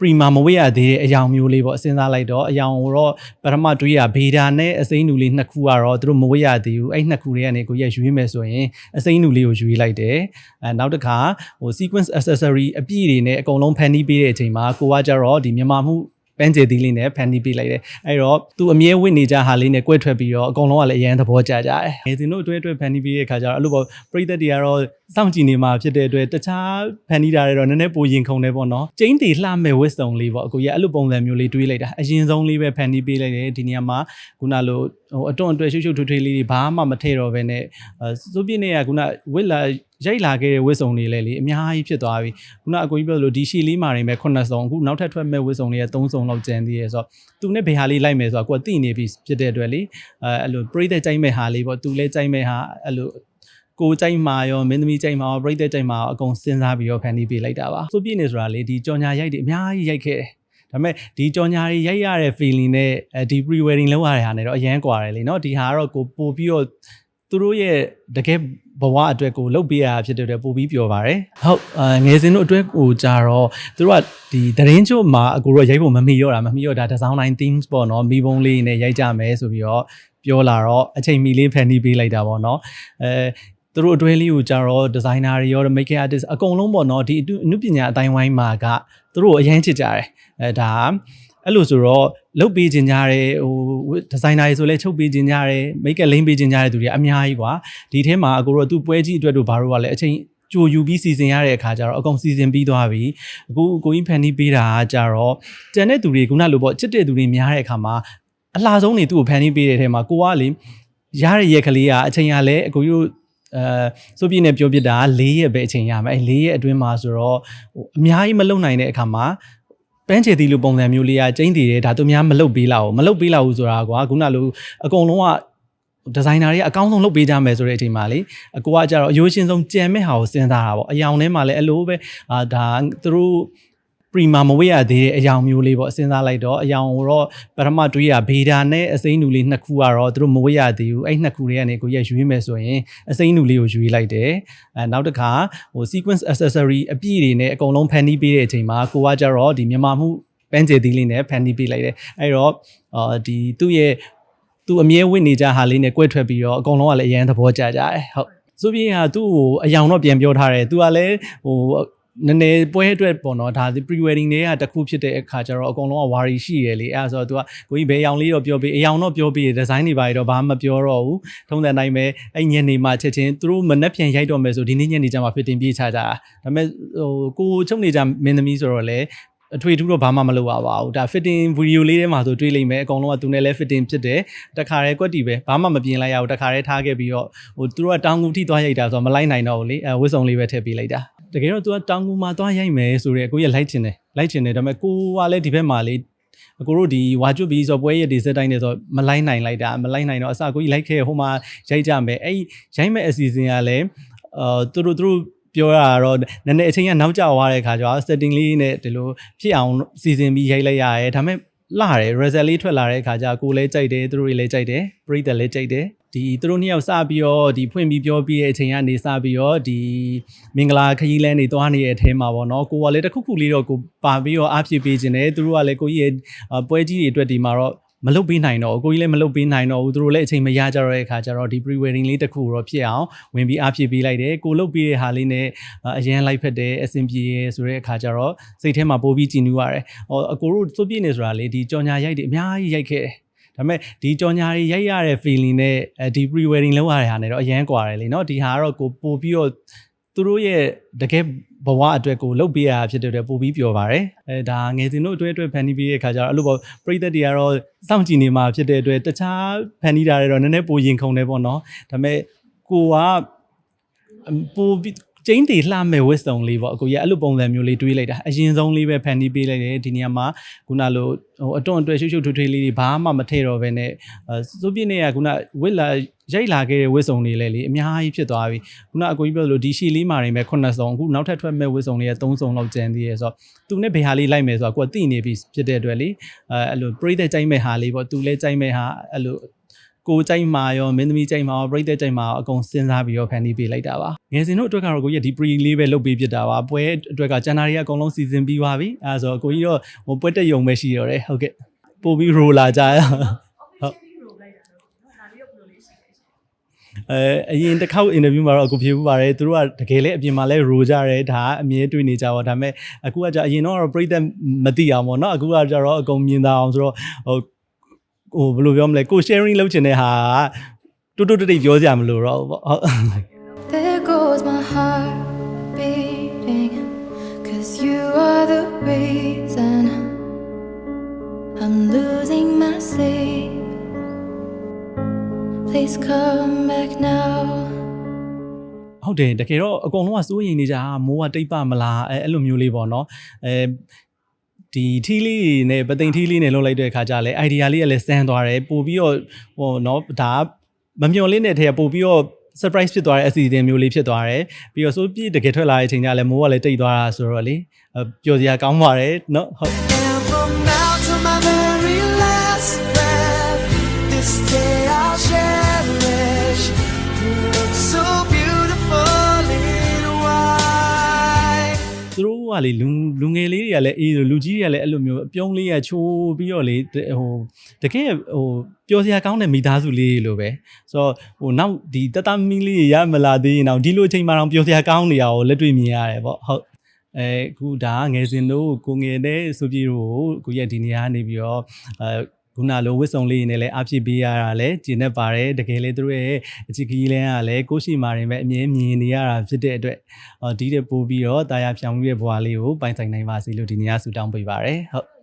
ပရီမာမဝေ့ရသေးတဲ့အယောင်မျိုးလေးပေါ့စဉ်းစားလိုက်တော့အယောင်ကိုတော့ပထမတွေးရဗေဒါနဲ့အစိမ်းနူလေးနှစ်ခုကတော့သူတို့မဝေ့ရသေးဘူးအဲ့နှစ်ခုတွေကနေကိုရက်ရွေးမယ်ဆိုရင်အစိမ်းနူလေးကိုရွေးလိုက်တယ်အဲနောက်တစ်ခါဟို sequence accessory အပြည့်တွေနဲ့အကုန်လုံးဖန်တီးပေးတဲ့အချိန်မှာကိုကကြတော့ဒီမြန်မာမှုပန်းကျယ်သီးလေးနဲ့ဖန်တီးပေးလိုက်တယ်အဲ့တော့သူအမြဲဝင့်နေကြဟာလေးနဲ့ကွဲထွက်ပြီးတော့အကုန်လုံးကလည်းအရန်သဘောကျကြတယ်ငယ်စဉ်တို့အတွဲအတွဲဖန်တီးပေးတဲ့ခါကျတော့အဲ့လိုပေါ့ပရိသတ်တွေကတော့ စောင့်ကြည့်နေမှာဖြစ်တဲ့အတွက်တခြားဖန်တီးတာတွေတော့နည်းနည်းပိုရင်ခုန်တယ်ပေါ့နော်ကျင်းတီလှမဲ့ဝစ်စုံလေးပေါ့အကိုကြီးအဲ့လိုပုံစံမျိုးလေးတွေးလိုက်တာအရင်ဆုံးလေးပဲဖန်တီးပေးလိုက်တယ်ဒီနေရာမှာခုနလိုဟိုအတွန့်အတွဲရှုပ်ရှုပ်ထွေးထွေးလေးတွေဘာမှမထည့်တော့ဘဲနဲ့အဲစိုးပြည့်နေကခုနဝစ်လာရိုက်လာခဲ့တဲ့ဝစ်စုံလေးလည်းလေအများကြီးဖြစ်သွားပြီခုနအကိုကြီးပြောလို့ဒီရှီလေးမာတွေမဲ့9စုံအခုနောက်ထပ်ထွက်မဲ့ဝစ်စုံလေးက3စုံလောက်ကျန်သေးရဲ့ဆိုတော့သူနဲ့ဘယ်ဟာလေးလိုက်မယ်ဆိုတော့ကိုကသိနေပြီဖြစ်တဲ့အတွက်လေအဲအဲ့လိုပြိသက်ကြိုက်မဲ့ဟာလေးပေါ့သူလည်းကြိုက်မဲ့ဟာအဲ့လို ကိုကြိုက်မှာရောမင်းသမီးကြိုက်မှာရောပြိသက်ကြိုက်မှာရောအကုန်စဉ်းစားပြီးတော့ဖန်တီးပေးလိုက်တာပါစိုးပြည့်နေဆိုတာလေဒီကြော်ညာရိုက်တွေအများကြီးရိုက်ခဲ့တယ်ဒါပေမဲ့ဒီကြော်ညာတွေရိုက်ရတဲ့ feeling နဲ့အဲဒီ pre wedding လောက်ရတဲ့ဟာနဲ့တော့အရန်ကွာတယ်လေနော်ဒီဟာကတော့ကိုပို့ပြီးတော့သူတို့ရဲ့တကယ်ဘဝအတွက်ကိုလုတ်ပေးရတာဖြစ်တဲ့အတွက်ပို့ပြီးပြောပါတယ်ဟုတ်အဲငယ်စဉ်တို့အတွက်ကိုကြတော့သူတို့ကဒီသတင်းချို့မှာအကိုတို့ရိုက်ဖို့မမီရောတာမမီရောတာ design line themes ပေါ့နော်မိဘုံလေးနဲ့ရိုက်ကြမယ်ဆိုပြီးတော့ပြောလာတော့အချိန်မီလေးဖန်တီးပေးလိုက်တာပေါ့နော်အဲ သူတို့အတွဲလေးကိုကြတော့ဒီဇိုင်နာတွေရော make artist အကုန်လုံးပေါ့နော်ဒီအနုပညာအတိုင်းဝိုင်းမှာကသူတို့အရင်ချစ်ကြတယ်အဲဒါအဲ့လိုဆိုတော့လုတ်ပေးခြင်းကြတယ်ဟိုဒီဇိုင်နာတွေဆိုလဲချုပ်ပေးခြင်းကြတယ်မိတ်ကလိမ့်ပေးခြင်းကြတဲ့သူတွေအများကြီးကွာဒီထဲမှာအကိုတို့သူ့ပွဲကြီးအတွက်တို့ဘာလို့ကလဲအချိန်ကြိုယူပြီးစီစဉ်ရတဲ့အခါကျတော့အကုန်စီစဉ်ပြီးသွားပြီအခုကိုကြီးဖန်တီးပေးတာကကြတော့တန်တဲ့သူတွေခုနလိုပေါ့ချစ်တဲ့သူတွေများတဲ့အခါမှာအလှဆုံးနေသူ့ကိုဖန်တီးပေးတဲ့ထဲမှာကိုကလေရတဲ့ရက်ကလေးကအချိန်ကလည်းအကိုကြီးတို့ အဲဆိုပြည့်နဲ့ပြောပြတာ၄ရက်ပဲအချိန်ရမယ်အဲ၄ရက်အတွင်းမှာဆိုတော့ဟိုအများကြီးမလုံနိုင်တဲ့အခါမှာပန်းချေတီလိုပုံစံမျိုးလေးကကျင်းတည်တယ်ဒါသူများမလုတ်ပေးလောက်မလုတ်ပေးလောက်ဘူးဆိုတာကွာခုနလိုအကုန်လုံးကဒီဇိုင်နာတွေအကောင်းဆုံးလုပ်ပေးကြမယ်ဆိုတဲ့အချိန်မှာလေအကိုကကြတော့အယိုးရှင်ဆုံးကြံမဲ့ဟာကိုစဉ်းစားတာပေါ့အယောင်ထဲမှာလည်းအလိုပဲအာဒါသူတို့ ပရီမာမဝေ့ရသေးတဲ့အယောင်မျိုးလေးပေါ့စဉ်းစားလိုက်တော့အယောင်ကိုတော့ပထမတွေးရဗေဒါနဲ့အစိမ်းနူလေးနှစ်ခုကတော့သူတို့မဝေ့ရသေးဘူးအဲ့နှစ်ခုတွေကနေကိုရက်ရွေးမယ်ဆိုရင်အစိမ်းနူလေးကိုရွေးလိုက်တယ်အဲနောက်တစ်ခါဟို sequence accessory အပြည့်တွေနဲ့အကုန်လုံးဖန်တီးပေးတဲ့အချိန်မှာကိုကကြတော့ဒီမြန်မာမှုပန်းကျယ်သီးလေးနဲ့ဖန်တီးပေးလိုက်တယ်အဲ့တော့အာဒီသူ့ရဲ့သူအမြဲဝင့်နေကြဟာလေးနဲ့ကွဲထွက်ပြီးတော့အကုန်လုံးကလည်းအရန်သဘောကျကြတယ်ဟုတ်ဆိုပြီးဟာသူ့ကိုအယောင်တော့ပြန်ပြောထားတယ်သူကလည်းဟို နည်းနည်းပွဲအတွက်ပေါ့နော်ဒါဒီ pre wedding တွေကတစ်ခုဖြစ်တဲ့အခါကျတော့အကုန်လုံးက worry ရှိရလေအဲဒါဆိုတော့ तू ကကိုကြီးဘယ်ရောင်လေးတော့ပြောပေးအယောင်တော့ပြောပေး design တွေပါတော့ဘာမှမပြောတော့ဘူးထုံးတဲ့နိုင်ပဲအဲ့ညနေမှချက်ချင်းသူတို့မနှက်ပြန်ရိုက်တော့မယ်ဆိုဒီနေ့ညနေကျမှ fitting ပြေးချကြတာဒါပေမဲ့ဟိုကိုချုပ်နေကြမင်းသမီးဆိုတော့လေ အထွေထူးတော့ဘာမှမလုပ်ရပါဘူးဒါ fitting video လေးထဲမှာဆိုတွေးလိုက်မယ်အကောင်လုံးကသူနဲ့လဲ fitting ဖြစ်တယ်တခါတည်းကွက်တီပဲဘာမှမပြင်လိုက်ရဘူးတခါတည်းထားခဲ့ပြီးတော့ဟိုသူတို့ကတောင်းကူထိသွားရိုက်တာဆိုတော့မလိုက်နိုင်တော့ဘူးလေအဲဝစ်စုံလေးပဲထည့်ပေးလိုက်တာတကယ်တော့သူကတောင်းကူမှာသွားရိုက်မယ်ဆိုတော့ကိုရလိုက်ချင်တယ်လိုက်ချင်တယ်ဒါပေမဲ့ကိုကလည်းဒီဘက်မှာလေအကိုတို့ဒီဝါကျွတ်ပြီးဆိုပွဲရဒီစက်တိုင်းနေဆိုမလိုက်နိုင်လိုက်တာမလိုက်နိုင်တော့အစကိုကြီးလိုက်ခဲ့ဟိုမှာရိုက်ကြမယ်အဲ့ရိုက်မဲ့အစီအစဉ်ကလည်းအာသူတို့သူတို့ ပြောရတာတော့နည်းနည်းအချိန်ကနောက်ကျသွားတဲ့ခါကျတော့ setting လေးနဲ့ဒီလိုဖြစ်အောင်စီစဉ်ပြီးရိုက်လိုက်ရတယ်ဒါပေမဲ့လာတယ် result လေးထွက်လာတဲ့ခါကျကိုလည်းကြိုက်တယ်သူတို့တွေလည်းကြိုက်တယ်ပရိသတ်လည်းကြိုက်တယ်ဒီသူတို့နှစ်ယောက်စပြီးတော့ဒီဖွင့်ပြီးပြောပြီးတဲ့အချိန်ကနေစပြီးတော့ဒီမင်္ဂလာခရီးလမ်းတွေသွားနေတဲ့အထဲမှာပေါ့နော်ကိုကလည်းတစ်ခုခုလေးတော့ကိုပါပြီးတော့အားဖြစ်ပေးခြင်းတယ်သူတို့ကလည်းကိုကြီးရဲ့ပွဲကြီးတွေအတွက်ဒီမှာတော့ မလုပ်ပေးနိုင်တော့ဘူးကိုကြီးလည်းမလုပ်ပေးနိုင်တော့ဘူးသူတို့လည်းအချိန်မရကြတော့တဲ့အခါကျတော့ဒီ pre wedding လေးတစ်ခုတော့ဖြစ်အောင်ဝင်ပြီးအားဖြစ်ပေးလိုက်တယ်ကိုလုပ်ပေးတဲ့ဟာလေးနဲ့အရန်လိုက်ဖက်တယ်အဆင်ပြေဆိုတဲ့အခါကျတော့စိတ်ထဲမှာပိုးပြီးကြည်နူးရတယ်ဟောအကိုတို့သွပြည့်နေဆိုတာလေဒီကြော်ညာရိုက်တွေအများကြီးရိုက်ခဲ့တယ်ဒါပေမဲ့ဒီကြော်ညာတွေရိုက်ရတဲ့ feeling နဲ့ဒီ pre wedding လောက်ရတဲ့ဟာနဲ့တော့အရန်ကွာတယ်လေနော်ဒီဟာကတော့ကိုပို့ပြီးတော့ သူတို့ရဲ့တကယ်ဘဝအတွက်ကိုလုတ်ပေးရဖြစ်တဲ့အတွက်ပို့ပြီးပြောပါတယ်အဲဒါငယ်စဉ်တို့အတွဲအတွက်ဖန်တီးပေးတဲ့ခါကျတော့အဲ့လိုပေါ့ပရိသတ်တွေကတော့စောင့်ကြည့်နေမှာဖြစ်တဲ့အတွက်တခြားဖန်တီးတာတွေတော့နည်းနည်းပိုရင်ခုန်တယ်ပေါ့နော်ဒါပေမဲ့ကိုကပိုပြီးကျင်းတီလှမဲ့ wisdom လေးပေါ့အကိုကြီးအဲ့လိုပုံစံမျိုးလေးတွေးလိုက်တာအရင်ဆုံးလေးပဲဖန်တီးပေးလိုက်တယ်ဒီနေရာမှာခုနလိုဟိုအတွန့်အတွဲရှုပ်ရှုပ်ထွေးထွေးလေးတွေဘာမှမထည့်တော့ဘဲနဲ့စိုးပြည့်နေကခုနဝစ်လာ ရိုက်လာခဲ့တဲ့ဝစ်စုံတွေလည်းလေအများကြီးဖြစ်သွားပြီခုနအကိုကြီးပြောလို့ဒီရှီလေးမာတွေမဲ့9စုံအခုနောက်ထပ်ထွက်မဲ့ဝစ်စုံတွေက3စုံလောက်ကျန်သေးရဲ့ဆိုတော့သူနဲ့ဘယ်ဟာလေးလိုက်မယ်ဆိုတော့ကိုကသိနေပြီဖြစ်တဲ့အတွက်လေအဲအဲ့လိုပြိသက်ကြိုက်မဲ့ဟာလေးပေါ့သူလည်းကြိုက်မဲ့ဟာအဲ့လိုကိုကြိုက်မှာရောမင်းသမီးကြိုက်မှာရောပြိသက်ကြိုက်မှာရောအကုန်စဉ်းစားပြီးတော့ဖန်တီးပေးလိုက်တာပါငယ်စဉ်တို့အတွက်ကတော့ကိုကြီးကဒီ pre လေးပဲလုပ်ပေးဖြစ်တာပါပွဲအတွက်ကကျန်တာတွေကအကုန်လုံးစီစဉ်ပြီးသွားပြီအဲဒါဆိုကိုကြီးတော့ဟိုပွဲတက်ရုံပဲရှိတော့တယ်ဟုတ်ကဲ့ပို့ပြီး roller ကြရ အဲအရင်တစ်ခေါက်အင်တာဗျူးမှာတော့အခုဖြေဖို့ပါတယ်သူတို့ကတကယ်လည်းအပြင်မှာလည်းရိုကြတယ်ဒါကအမြဲတွေ့နေကြပါဒါပေမဲ့အခုကじゃအရင်တော့ပြိသက်မသိအောင်ပေါ့နော်အခုကကြတော့အကုန်မြင်သာအောင်ဆိုတော့ဟိုဟိုဘယ်လိုပြောမလဲကို sharing လုပ်ချင်တဲ့ဟာကတူတူတိတ်ပြောစရာမလိုတော့ဘူးပေါ့ဟုတ် There goes my heart beating. Cause you are the reason I'm losing my sleep. Please come back now. ဟုတ်တယ်တကယ်တော့အကုန်လုံးကစိုးရိမ်နေကြတာမိုးကတိတ်ပမလားအဲအဲ့လိုမျိုးလေးပေါ့နော်အဲဒီထီးလေးနဲ့ပသိမ်ထီးလေးနဲ့လုပ်လိုက်တဲ့အခါကျလဲ idea လေးကလည်းစမ်းသွားတယ်ပို့ပြီးတော့ဟိုနော်ဒါကမမျှော်လင့်တဲ့ထဲကပို့ပြီးတော့ surprise ဖြစ်သွားတဲ့အစီအစဉ်မျိုးလေးဖြစ်သွားတယ်ပြီးတော့ဆိုပြည့်တကယ်ထွက်လာတဲ့အချိန်ကျလည်းမိုးကလည်းတိတ်သွားတာဆိုတော့လေအဲပျော်စရာကောင်းပါတယ်နော်ဟုတ် သူတို့ကလေလူလူငယ်လေးတွေကလည်းအေးလူကြီးတွေကလည်းအဲ့လိုမျိုးအပြုံးလေးရချိုးပြီးတော့လေဟိုတကယ်ဟိုပျော်စရာကောင်းတဲ့မိသားစုလေးလိုပဲဆိုတော့ဟိုနောက်ဒီတတမီလေးရမလာသေးရင်တော့ဒီလိုအချိန်မှတော့ပျော်စရာကောင်းနေရကိုလက်တွေ့မြင်ရတယ်ပေါ့ဟုတ်အဲအခုဒါကငယ်စဉ်တို့ကိုငယ်တဲ့ဆိုပြေတို့ကိုရက်ဒီနေရာကနေပြီးတော့အဲ ခုနလိုဝစ်စုံလေးနေလဲအဖြစ်ပေးရတာလဲကျင်နေပါတယ်တကယ်လေသူတို့ရဲ့အချစ်ကြီးလဲကလည်းကိုရှိမာရင်ပဲအမြဲမြင်နေရတာဖြစ်တဲ့အတွက်အော်ဒီတဲ့ပို့ပြီးတော့တာယာဖြောင်ပြီးတဲ့ဘွားလေးကိုပိုင်ဆိုင်နိုင်ပါစေလို့ဒီနေရာဆူတောင်းပေးပါရယ်ဟုတ်